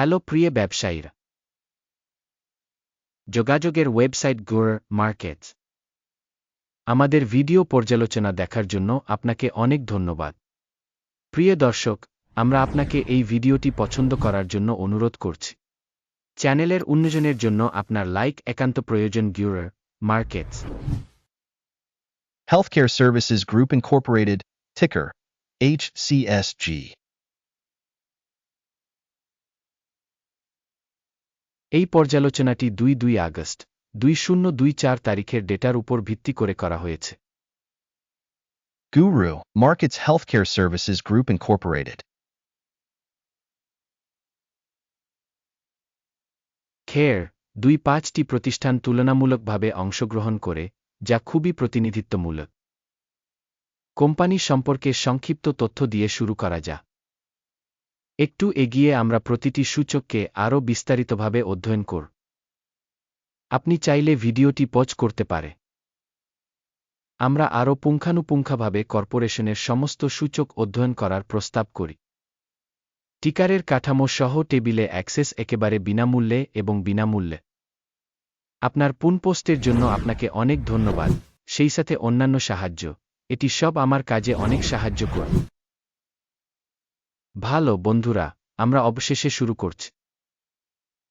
Hello প্রিয় ব্যবসায়ীরা। যোগাযোগের ওয়েবসাইট গুর মার্কেটস। আমাদের ভিডিও পর্যালোচনা দেখার জন্য আপনাকে অনেক ধন্যবাদ। প্রিয় দর্শক আমরা আপনাকে এই ভিডিওটি পছন্দ করার জন্য অনুরোধ করছি। চ্যানেলের উন্নয়নের জন্য আপনার লাইক একান্ত প্রয়োজন গিউরার markets. Health care services group Healthcare Services Group Incorporated, ticker HCSG. এই পর্যালোচনাটি দুই দুই আগস্ট দুই শূন্য দুই চার তারিখের ডেটার উপর ভিত্তি করে করা হয়েছে। Guru Markets Healthcare Services Group Incorporated. খেয়ার দুই পাঁচটি প্রতিষ্ঠান তুলনামূলকভাবে অংশগ্রহণ করে যা খুবই প্রতিনিধিত্বমূলক। কোম্পানি সম্পর্কে সংক্ষিপ্ত তথ্য দিয়ে শুরু করা যা একটু এগিয়ে আমরা প্রতিটি সূচককে আরও বিস্তারিতভাবে অধ্যয়ন কর। আপনি চাইলে ভিডিওটি পজ করতে পারে। আমরা আরও পুঙ্খানুপুঙ্খাভাবে কর্পোরেশনের সমস্ত সূচক অধ্যয়ন করার প্রস্তাব করি। টিকারের কাঠামো সহ টেবিলে অ্যাক্সেস একেবারে বিনামূল্যে এবং বিনামূল্যে। আপনার পুনপোস্টের জন্য আপনাকে অনেক ধন্যবাদ, সেই সাথে অন্যান্য সাহায্য। এটি সব আমার কাজে অনেক সাহায্য করে ভালো, বন্ধুরা, আমরা অবশেষে শুরু করছি।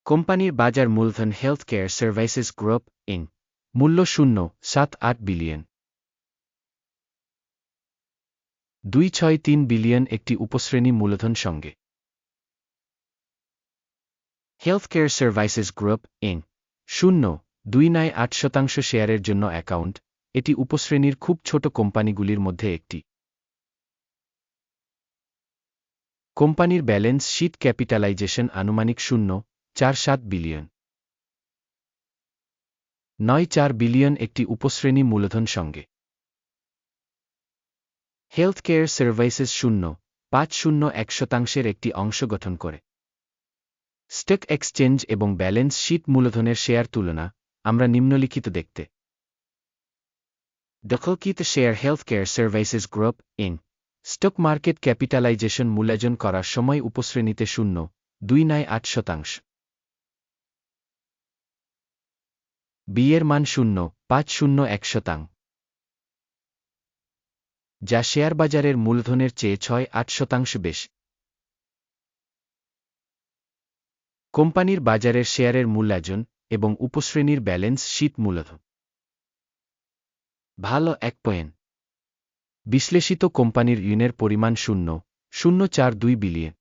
কোম্পানির বাজার মূলধন health care services group Inc মূল্য শূন্য, সাত আট বিলিয়ন। দুই ছয় তিন বিলিয়ন একটি উপশ্রেণী মূলধন সঙ্গে। Health care services group Inc শূন্য, দুই নয় আট শতাংশ শেয়ারের জন্য অ্যাকাউন্ট। এটি উপশ্রেণীর খুব ছোট কোম্পানিগুলির মধ্যে একটি। কোম্পানির ব্যালেন্স শীট ক্যাপিটালাইজেশন আনুমানিক শূন্য, চার সাত বিলিয়ন। নয় চার বিলিয়ন একটি উপশ্রেণী মূলধন সঙ্গে। হেলথ কেয়ার সার্ভিসেস শূন্য, পাঁচ শূন্য এক শতাংশের একটি অংশ গঠন করে। স্টক এক্সচেঞ্জ এবং ব্যালেন্স শীট মূলধনের শেয়ার তুলনা, আমরা নিম্নলিখিত দেখতে। দখলকৃত share health care services group Inc stock market capitalization মূল্যায়ন করার সময় উপশ্রেণীতে শূন্য, দুই নয় আট শতাংশ। বিয়ের মান শূন্য, পাঁচ শূন্য এক শতাং। যা শেয়ার বাজারের মূলধনের চেয়ে ছয় আট শতাংশ বেশ। কোম্পানির বাজারের শেয়ারের মূল্যায়ন এবং উপশ্রেণীর ব্যালেন্স শীত মূলধন। ভালো এক পয়েন্ট। বিশ্লেষিত কোম্পানির ঋণের পরিমাণ শূন্য শূন্য চার দুই বিলিয়ন।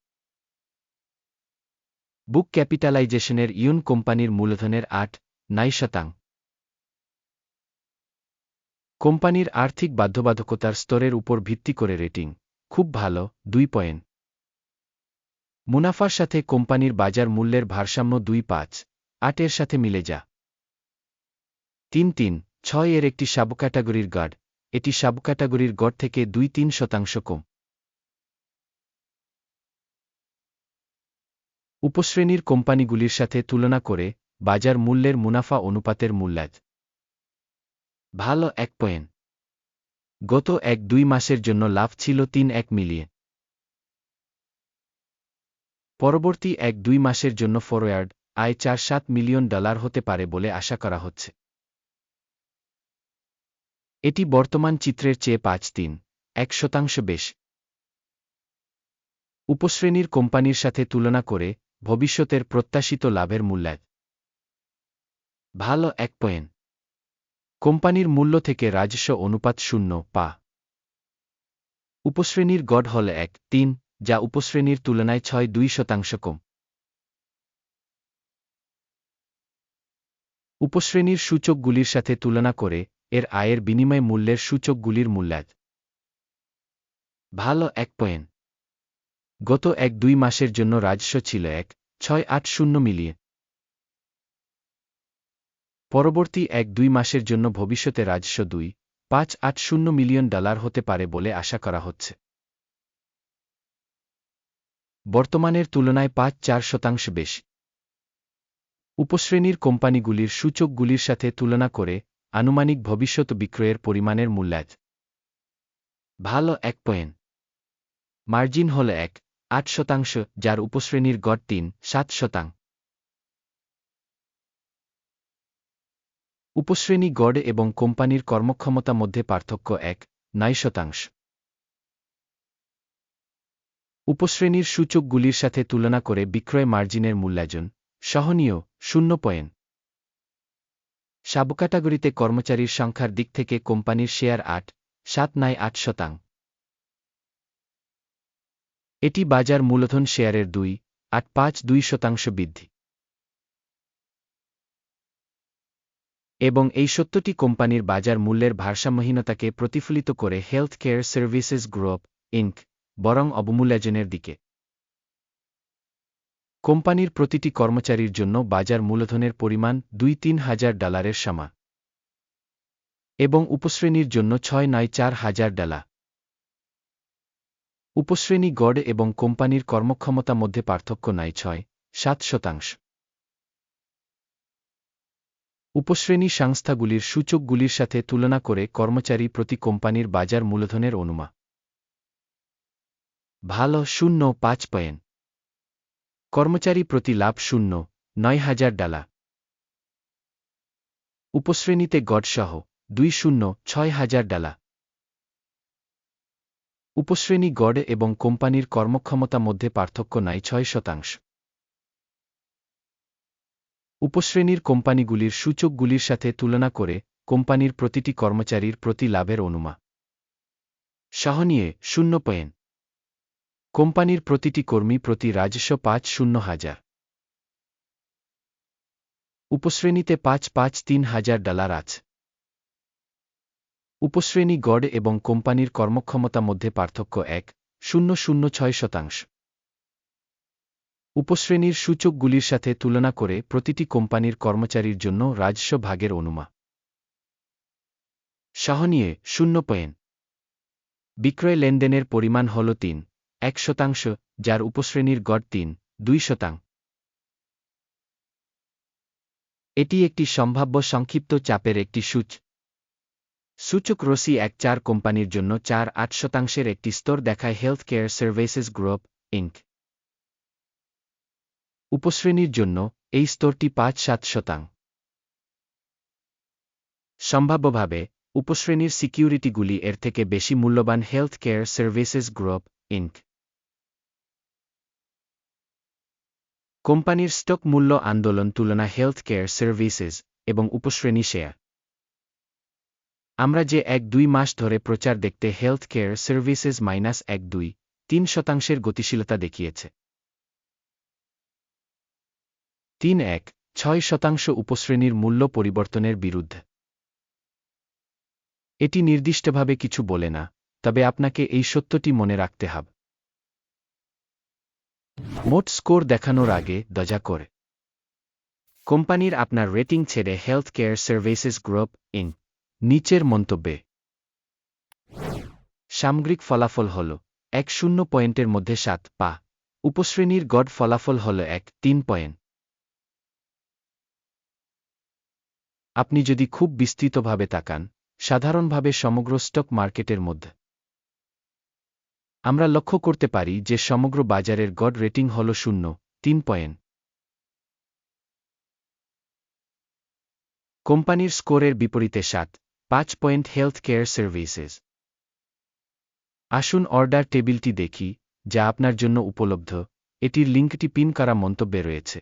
বুক ক্যাপিটালাইজেশনের ইউন কোম্পানির মূলধনের আট নাই শতাং কোম্পানির আর্থিক বাধ্যবাধকতার স্তরের উপর ভিত্তি করে রেটিং, খুব ভালো, দুই পয়েন্ট। মুনাফার সাথে কোম্পানির বাজার মূল্যের ভারসাম্য দুই পাঁচ আট এর সাথে মিলে যা। তিন তিন, ছয় এর একটি সাবক্যাটাগরির গার্ড এটি সাবক্যাটাগরির গড় থেকে দুই তিন শতাংশ কম। উপশ্রেণীর কোম্পানিগুলির সাথে তুলনা করে বাজার মূল্যের মুনাফা অনুপাতের মূল্যাজ ভালো এক পয়েন্ট। গত এক দুই মাসের জন্য লাভ ছিল তিন এক মিলিয়ন। পরবর্তী এক দুই মাসের জন্য ফরওয়ার্ড আয় চার সাত মিলিয়ন ডলার হতে পারে বলে আশা করা হচ্ছে। এটি বর্তমান চিত্রের চেয়ে পাঁচ তিন, এক শতাংশ বেশ। উপশ্রেণীর কোম্পানির সাথে তুলনা করে ভবিষ্যতের প্রত্যাশিত লাভের মূল্যায় ভালো এক পয়েন্ট। কোম্পানির মূল্য থেকে রাজস্ব অনুপাত শূন্য, পা। উপশ্রেণীর গড় হল এক, তিন, যা উপশ্রেণীর তুলনায় ছয় দুই শতাংশ কম। উপশ্রেণীর সূচকগুলির সাথে তুলনা করে এর আয়ের বিনিময় মূল্যের সূচকগুলির মূল্যাজ ভালো এক পয়েন্ট। গত এক দুই মাসের জন্য রাজস্ব ছিল এক, ছয় আট শূন্য মিলিয়ন। পরবর্তী এক দুই মাসের জন্য ভবিষ্যতে রাজস্ব দুই, পাঁচ আট শূন্য মিলিয়ন ডলার হতে পারে বলে আশা করা হচ্ছে। বর্তমানের তুলনায় পাঁচ চার শতাংশ বেশি। উপশ্রেণীর কোম্পানিগুলির সূচকগুলির সাথে তুলনা করে আনুমানিক ভবিষ্যৎ বিক্রয়ের পরিমাণের মূল্যাজ ভালো এক পয়েন্ট। মার্জিন হল এক, আট শতাংশ, যার উপশ্রেণীর গড় তিন, সাত শতাংশ। উপশ্রেণী গড় এবং কোম্পানির কর্মক্ষমতা মধ্যে পার্থক্য এক, নয় শতাংশ। উপশ্রেণীর সূচকগুলির সাথে তুলনা করে বিক্রয় মার্জিনের মূল্যায়ন। সহনীয়, শূন্য পয়েন্ট। সাবক্যাটাগরিতে কর্মচারীর সংখ্যার দিক থেকে কোম্পানির শেয়ার আট, সাত নয় আট শতাং। এটি বাজার মূলধন শেয়ারের দুই, আট পাঁচ দুই শতাংশ বৃদ্ধি। এবং এই সত্যটি কোম্পানির বাজার মূল্যের ভারসাম্যহীনতাকে প্রতিফলিত করে health care services group Inc বরং অবমূল্যায়নের দিকে। কোম্পানির প্রতিটি কর্মচারীর জন্য বাজার মূলধনের পরিমাণ দুই তিন হাজার ডলারের সমা। এবং উপশ্রেণীর জন্য ছয় নয় চার হাজার ডলার উপশ্রেণী গড় এবং কোম্পানির কর্মক্ষমতা মধ্যে পার্থক্য নাই ছয়, সাত শতাংশ। উপশ্রেণী সংস্থাগুলির সূচকগুলির সাথে তুলনা করে কর্মচারী প্রতি কোম্পানির বাজার মূলধনের অনুমা। ভালো শূন্য পাঁচ পয়েন্ট। কর্মচারী প্রতি লাভ শূন্য, নয় হাজার ডালা। উপশ্রেণীতে গড়সহ, দুই শূন্য, ছয় হাজার ডালা। উপশ্রেণী গড় এবং কোম্পানির কর্মক্ষমতা মধ্যে পার্থক্য নাই, ছয় শতাংশ। উপশ্রেণীর কোম্পানিগুলির সূচকগুলির সাথে তুলনা করে কোম্পানির প্রতিটি কর্মচারীর প্রতি লাভের অনুমা। সহনীয়, শূন্য পয়েন্ট। কোম্পানির প্রতিটি কর্মী প্রতি রাজস্ব পাঁচ শূন্য হাজার। উপশ্রেণীতে পাঁচ পাঁচ তিন হাজার ডলার আছে। উপশ্রেণী গড় এবং কোম্পানির কর্মক্ষমতা মধ্যে পার্থক্য এক, শূন্য শূন্য ছয় শতাংশ। উপশ্রেণীর সূচকগুলির সাথে তুলনা করে প্রতিটি কোম্পানির কর্মচারীর জন্য রাজস্ব ভাগের অনুমা। সহনীয়, শূন্য পয়েন্ট। বিক্রয় লেনদেনের পরিমাণ হল তিন এক শতাংশ, যার উপশ্রেণীর গড় তিন, দুই শতাং। এটি একটি সম্ভাব্য সংক্ষিপ্ত চাপের একটি সূচ। সূচক রসি এক চার কোম্পানির জন্য চার আট শতাংশের একটি স্তর দেখায় health care services group Inc উপশ্রেণীর জন্য এই স্তরটি পাঁচ সাত শতাং। সম্ভাব্যভাবে, উপশ্রেণীর সিকিউরিটিগুলি এর থেকে বেশি মূল্যবান health care services group Inc কোম্পানির স্টক মূল্য আন্দোলন তুলনা হেলথ কেয়ার সার্ভিসেস এবং উপশ্রেণী শেয়ার আমরা যে এক দুই মাস ধরে প্রচার দেখতে হেলথ কেয়ার সার্ভিসেস মাইনাস এক দুই, তিন শতাংশের গতিশীলতা দেখিয়েছে। তিন এক, ছয় শতাংশ উপশ্রেণীর মূল্য পরিবর্তনের বিরুদ্ধে। এটি নির্দিষ্টভাবে কিছু বলে না, তবে আপনাকে এই সত্যটি মনে রাখতে হবে। মোট স্কোর দেখানোর আগে দজা করে। কোম্পানির আপনার রেটিং ছেড়ে health care services group Inc নিচের মন্তব্যে। সামগ্রিক ফলাফল হল এক শূন্য পয়েন্টের মধ্যে সাত, পা। উপশ্রেণীর গড় ফলাফল হল এক, তিন পয়েন্ট। আপনি যদি খুব বিস্তৃতভাবে তাকান, সাধারণভাবে সমগ্র স্টক মার্কেটের মধ্যে আমরা লক্ষ্য করতে পারি যে সমগ্র বাজারের গড রেটিং হল শূন্য, তিন পয়েন্ট। কোম্পানির স্কোরের বিপরীতে সাত, পাঁচ পয়েন্ট হেলথ কেয়ার সার্ভিসেস। আসুন অর্ডার টেবিলটি দেখি, যা আপনার জন্য উপলব্ধ। এটির লিঙ্কটি পিন করা মন্তব্যে রয়েছে।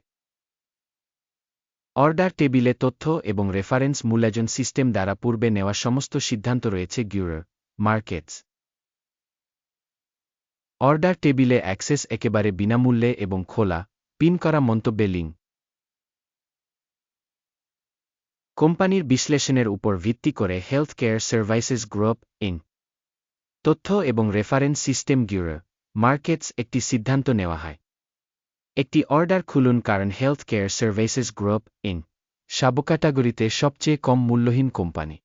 অর্ডার টেবিলে তথ্য এবং রেফারেন্স মূল্যায়ন সিস্টেম দ্বারা পূর্বে নেওয়া সমস্ত সিদ্ধান্ত রয়েছে গিউরার মার্কেটস অর্ডার টেবিলে অ্যাক্সেস একেবারে বিনামূল্যে এবং খোলা, পিন করা মন্তব্যে লিঙ্ক। কোম্পানির বিশ্লেষণের উপর ভিত্তি করে health care services group Inc তথ্য এবং রেফারেন্স সিস্টেম গিউরার মার্কেটস একটি সিদ্ধান্ত নেওয়া হয়। একটি অর্ডার খুলুন কারণ health care services group Inc সাবক্যাটাগরিতে সবচেয়ে কম মূল্যহীন কোম্পানি।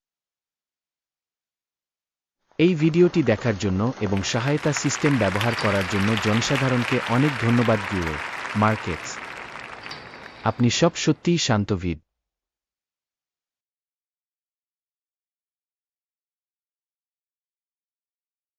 এই ভিডিওটি দেখার জন্য এবং সহায়তা সিস্টেম ব্যবহার করার জন্য জনসাধারণকে অনেক ধন্যবাদ গুরু মার্কেটস আপনি সব সত্যিই শান্তভিদ